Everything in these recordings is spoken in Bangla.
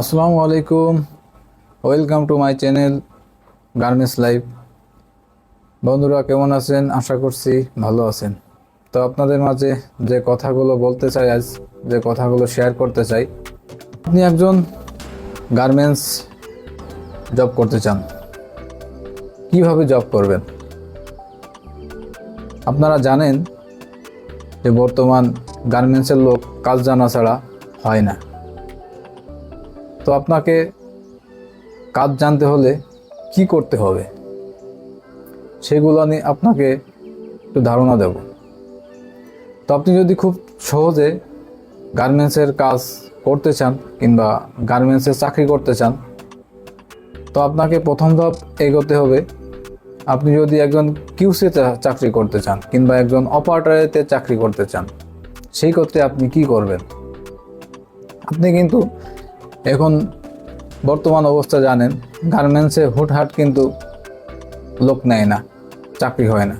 আসসালামু আলাইকুম। Welcome to my channel garments life বন্ধুরা, কেমন আছেন? আশা করছি ভালো আছেন। তো আপনাদের মাঝে যে কথাগুলো বলতে চাই আজ, যে কথাগুলো শেয়ার করতে চাই, আপনি একজন গার্মেন্টস জব করতে চান। কীভাবে জব করবেন? আপনারা জানেন যে বর্তমান গার্মেন্টসের লোক কাজ জানা ছাড়া হয় না। তো আপনাকে কাজ জানতে হলে কি করতে হবে? সেগুলো নিয়ে আপনাকে একটু ধারণা দেব। তো আপনি যদি খুব সহজে গার্মেন্টসের কাজ করতে চান কিংবা গার্মেন্টসের চাকরি করতে চান, তো আপনাকে প্রথম ধাপ এগোতে হবে, আপনি যদি একজন কিউসিতে চাকরি করতে চান কিংবা একজন অপারেটারেতে চাকরি করতে চান, সেই ক্ষেত্রে আপনি কি করবেন? আপনি কিন্তু এখন বর্তমান অবস্থা জানেন গার্মেন্টসে হুটহাট কিন্তু লোক নেয় না, চাকরি হয় না।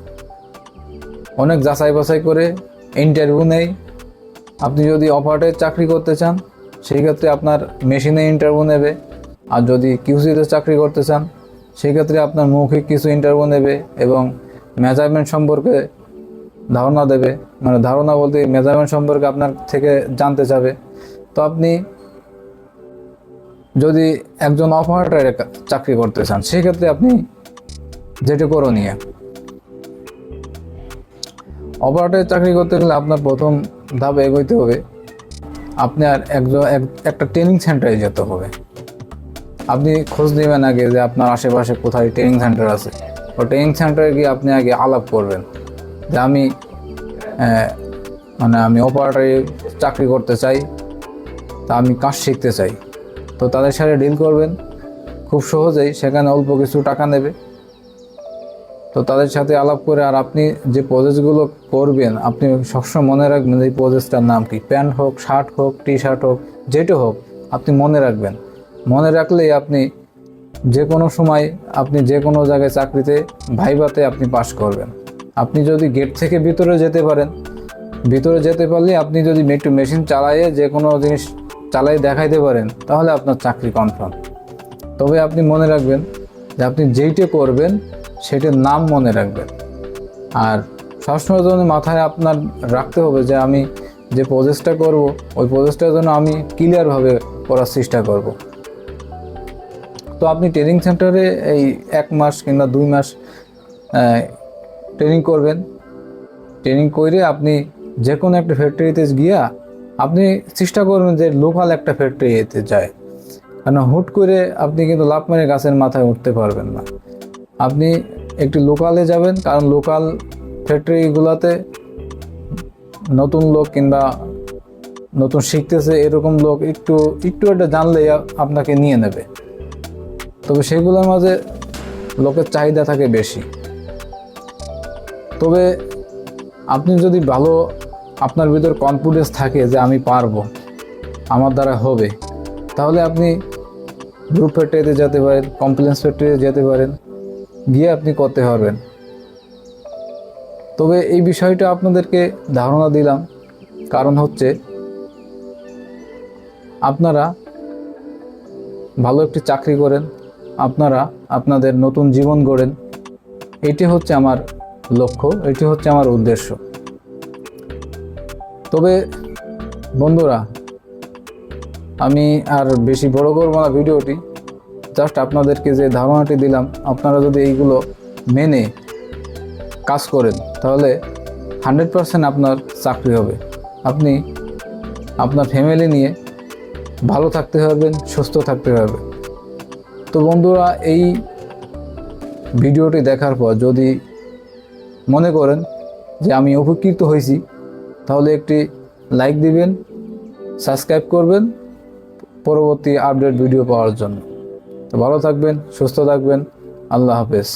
অনেক যাচাই বাছাই করে ইন্টারভিউ নেই আপনি যদি অপারেটের চাকরি করতে চান, সেই ক্ষেত্রে আপনার মেশিনে ইন্টারভিউ নেবে। আর যদি কিউসিতে চাকরি করতে চান, সেই ক্ষেত্রে আপনার মৌখিক কিছু ইন্টারভিউ নেবে এবং মেজারমেন্ট সম্পর্কে ধারণা দেবে। মানে ধারণা বলতে মেজারমেন্ট সম্পর্কে আপনার থেকে জানতে চাবে। তো আপনি যদি একজন অপারেটারে চাকরি করতে চান, সেক্ষেত্রে আপনি যেটা করণীয় অপারেটরে চাকরি করতে গেলে আপনার প্রথম ধাপ এগোইতে হবে আপনার একজন, এক- একটা ট্রেনিং সেন্টারে যেতে হবে। আপনি খোঁজ নেবেন আগে যে আপনার আশেপাশে কোথায় ট্রেনিং সেন্টার আছে। ও ট্রেনিং সেন্টারে গিয়ে আপনি আগে আলাপ করবেন যে আমি মানে আমি অপারেটরে চাকরি করতে চাই, তা আমি কাজ শিখতে চাই। তো তাদের সাথে ডিল করবেন। খুব সহজেই সেখানে অল্প কিছু টাকা নেবে। তো তাদের সাথে আলাপ করে আর আপনি যে প্রজেসগুলো করবেন, আপনি সবসময় মনে রাখবেন এই প্রজেসটার নাম কি? প্যান্ট হোক, শার্ট হোক টি শার্ট হোক, যেটা হোক, আপনি মনে রাখবেন। মনে রাখলেই আপনি যে কোনো সময় আপনি যে কোনো জায়গায় চাকরিতে ভাইবাতে আপনি পাশ করবেন। আপনি যদি গেট থেকে ভিতরে যেতে পারেন, ভিতরে যেতে পারলে আপনি যদি একটু মেশিন চালাইয়ে যে কোনো জিনিস চালাই দেখাইতে পারেন, তাহলে আপনার চাকরি কনফার্ম তবে আপনি মনে রাখবেন যে আপনি যেইটা করবেন, সেটার নাম মনে রাখবেন। আর সবসময় জন্য মাথায় আপনার রাখতে হবে যে আমি যে প্রজেক্টটা করব, ওই প্রজেক্টটার জন্য আমি ক্লিয়ারভাবে করার চেষ্টা করব। তো আপনি ট্রেনিং সেন্টারে এই এক মাস কিংবা দুই মাস ট্রেনিং করবেন। ট্রেনিং করে আপনি যে কোনো একটা ফ্যাক্টরিতে গিয়া আপনি চেষ্টা করবেন যে লোকাল একটা ফ্যাক্টরিতে যায়। কারণ হুট করে আপনি কিন্তু লাভ মেরে গাছের মাথায় উঠতে পারবেন না। আপনি একটু লোকালে যাবেন, কারণ লোকাল ফ্যাক্টরিগুলোতে নতুন লোক কিংবা নতুন শিখতেছে এরকম লোক একটু একটু একটা জানলেই আপনাকে নিয়ে নেবে। তবে সেগুলোর মাঝে লোকের চাহিদা থাকে বেশি। তবে আপনি যদি ভালো আপনার ভিতর কনফিডেন্স থাকে যে আমি পারব, আমার দ্বারা হবে। তাহলে আপনি গ্রুপ ফ্যাক্টরিতে যেতে পারেন কমপ্লেন্স ফ্যাক্টরিতে যেতে পারেন, গিয়ে আপনি করতে পারবেন। তবে এই বিষয়টা আপনাদেরকে ধারণা দিলাম। কারণ হচ্ছে, আপনারা ভালো একটি চাকরি করেন, আপনারা আপনাদের নতুন জীবন গড়েন, এটি হচ্ছে আমার লক্ষ্য, এটি হচ্ছে আমার উদ্দেশ্য। তবে বন্ধুরা, আমি আর বেশি বড় করব না ভিডিওটি। জাস্ট আপনাদেরকে যে ধারণাটি দিলাম, আপনারা যদি এইগুলো মেনে কাজ করেন, তাহলে হান্ড্রেড পারসেন্ট আপনার চাকরি হবে। আপনি আপনার ফ্যামিলি নিয়ে ভালো থাকতে পারবেন, সুস্থ থাকতে পারবেন। তো বন্ধুরা, এই ভিডিওটি দেখার পর যদি মনে করেন যে আমি উপকৃত হয়েছি তাহলে একটি লাইক দিবেন সাবস্ক্রাইব করবেন পরবর্তী আপডেট ভিডিও পাওয়ার জন্য। তো ভালো থাকবেন, সুস্থ থাকবেন, আল্লাহ হাফেজ।